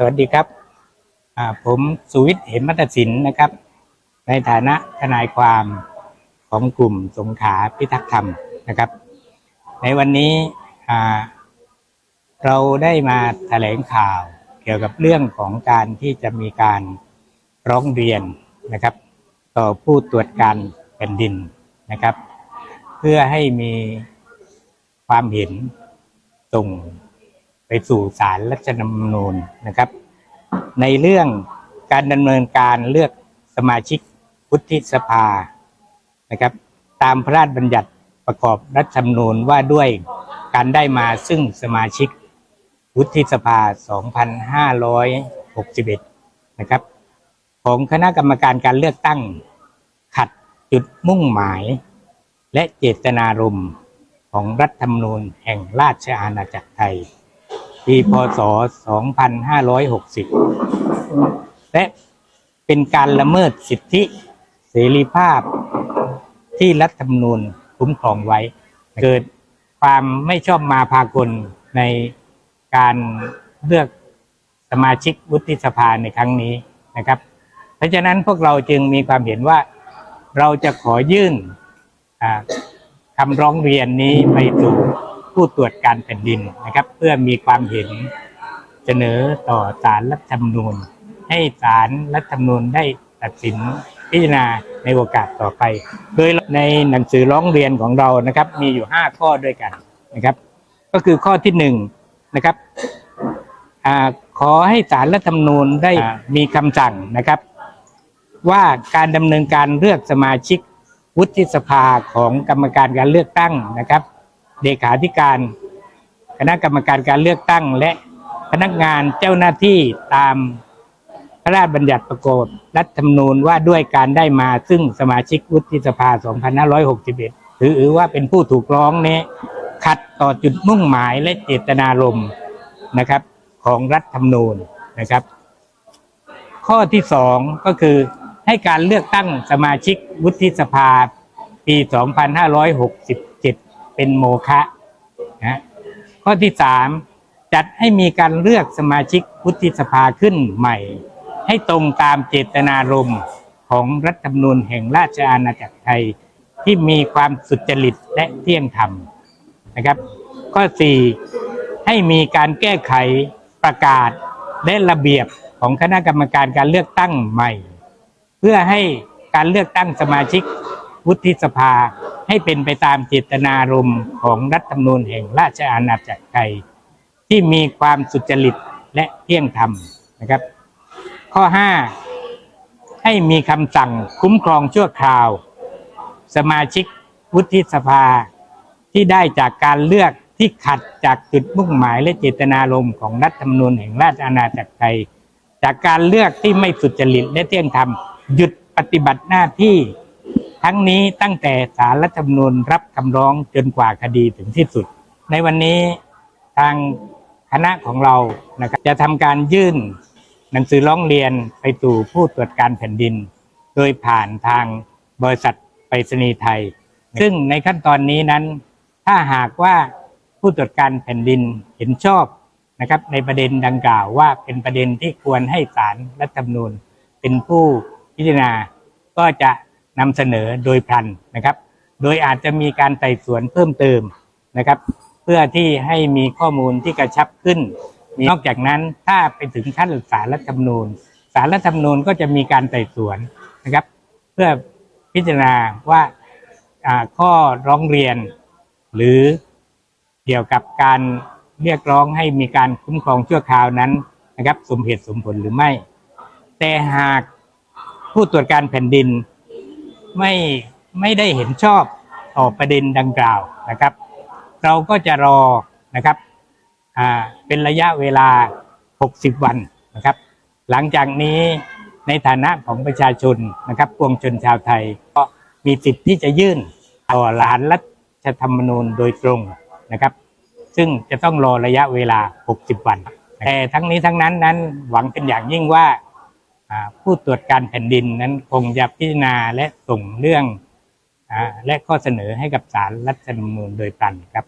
สวัสดีครับผมสุวิทย์เหมมัตสินนะครับ ในฐานะทนายความของกลุ่มสงขาพิทักษ์ธรรมนะครับ ในวันนี้เราได้มาแถลงข่าวเกี่ยวกับเรื่องของการที่จะมีการร้องเรียนนะครับ ต่อผู้ตรวจการแผ่นดินนะครับ เพื่อให้มีความเห็นส่ง ไปสู่ศาลรัฐธรรมนูญนะครับ ในเรื่องการดำเนินการเลือกสมาชิกวุฒิสภานะครับ ตามพระราชบัญญัติประกอบรัฐธรรมนูญว่าด้วยการได้มาซึ่งสมาชิกวุฒิสภา 2561 นะครับ ของคณะกรรมการการเลือกตั้งขัดจุดมุ่งหมาย และเจตนารมณ์ของรัฐธรรมนูญแห่งราชอาณาจักรไทย ปีพศ 2560 และเป็นการละเมิดสิทธิเสรีภาพที่รัฐธรรมนูญคุ้มครองไว้ เกิดความไม่ชอบมาพากลในการเลือกสมาชิกวุฒิสภาในครั้งนี้นะครับ เพราะฉะนั้นพวกเราจึงมีความเห็นว่าเราจะขอยื่นคำร้องเรียนนี้ไปสู่ ผู้ตรวจการแผ่นดินนะครับ เพื่อมีความเห็นเสนอต่อศาลรัฐธรรมนูญ ให้ศาลรัฐธรรมนูญได้ตัดสินพิจารณาในโอกาสต่อไป โดยในหนังสือร้องเรียนของเรานะครับ มีอยู่ 5 ข้อด้วยกันนะครับ ก็คือข้อที่หนึ่งนะครับอขอให้ศาลรัฐธรรมนูญได้มีคำสั่งนะครับ ว่าการดำเนินการเลือกสมาชิกวุฒิสภาของกรรมการการเลือกตั้งนะครับ เลขาธิการ คณะกรรมการการเลือกตั้ง และพนักงานเจ้าหน้าที่ตามพระราชบัญญัติประกอบรัฐธรรมนูญว่าด้วยการได้มาซึ่งสมาชิกวุฒิสภา 2561 ถือว่าเป็นผู้ถูกร้องนี้ขัดต่อจุดมุ่งหมายและเจตนารมณ์นะครับ ของรัฐธรรมนูญนะครับ ข้อที่สองก็คือให้การเลือกตั้งสมาชิกวุฒิสภาปี 2567 เป็นโมฆะนะข้อที่สามจัดให้มีการเลือกสมาชิกวุฒิสภาขึ้นใหม่ ให้ตรงตามเจตนารมณ์ของรัฐธรรมนูญแห่งราชอาณาจักรไทยที่มีความสุจริตและเที่ยงธรรมนะครับ ข้อสี่ให้มีการแก้ไขประกาศและระเบียบของคณะกรรมการการเลือกตั้งใหม่ เพื่อให้การเลือกตั้งสมาชิกวุฒิสภา ให้เป็นไปตามเจตนารมณ์ของรัฐธรรมนูญแห่งราชอาณาจักรไทย ที่มีความสุจริตและเที่ยงธรรมนะครับ ข้อ 5 ให้มีคำสั่งคุ้มครองชั่วคราว สมาชิกวุฒิสภาที่ได้จากการเลือกที่ขัดจากจุดมุ่งหมายและเจตนารมณ์ของรัฐธรรมนูญแห่งราชอาณาจักรไทย จากการเลือกที่ไม่สุจริตและเที่ยงธรรมหยุดปฏิบัติหน้าที่ ทั้งนี้ตั้งแต่สารรัฐธรรมนูญรับคำร้องจนกว่าคดีถึงที่สุด ในวันนี้ทางคณะของเรานะครับจะทำการยื่นหนังสือร้องเรียนไปสู่ผู้ตรวจการแผ่นดิน โดยผ่านทางบริษัทไปรษณีย์ไทย ซึ่งในขั้นตอนนี้นั้น ถ้าหากว่าผู้ตรวจการแผ่นดินเห็นชอบนะครับ ในประเด็นดังกล่าวว่าเป็นประเด็นที่ควรให้ศาลรัฐธรรมนูญ เป็นผู้พิจารณาก็จะ นำเสนอโดยพลันนะครับ โดยอาจจะมีการไต่สวนเพิ่มเติมนะครับ เพื่อที่ให้มีข้อมูลที่กระชับขึ้น นอกจากนั้นถ้าไปถึงขั้นศาลรัฐธรรมนูญศาลรัฐธรรมนูญก็จะมีการไต่สวนนะครับ เพื่อพิจารณาว่าอ่าข้อร้องเรียน หรือเกี่ยวกับการเรียกร้องให้มีการคุ้มครองชั่วคราวนั้นนะครับ สมเหตุสมผลหรือไม่ แต่หากผู้ตรวจการแผ่นดิน ไม่ไม่ได้เห็นชอบต่อประเด็นดังกล่าวนะครับ เราก็จะรอนะครับอ่าเป็นระยะเวลา 60 วันนะครับ หลังจากนี้ในฐานะของประชาชนนะครับปวงชนชาวไทย ก็มีสิทธิ์ที่จะยื่นต่อศาลรัฐธรรมนูญโดยตรงนะครับ ซึ่งจะต้องรอระยะเวลา 60 วัน แต่ทั้งนี้ทั้งนั้นนั้นหวังเป็นอย่างยิ่งว่า ผู้ตรวจการแผ่นดินนั้นคงจะพิจารณาและส่งเรื่องและข้อเสนอให้กับศาลรัฐธรรมนูญโดยพลันครับ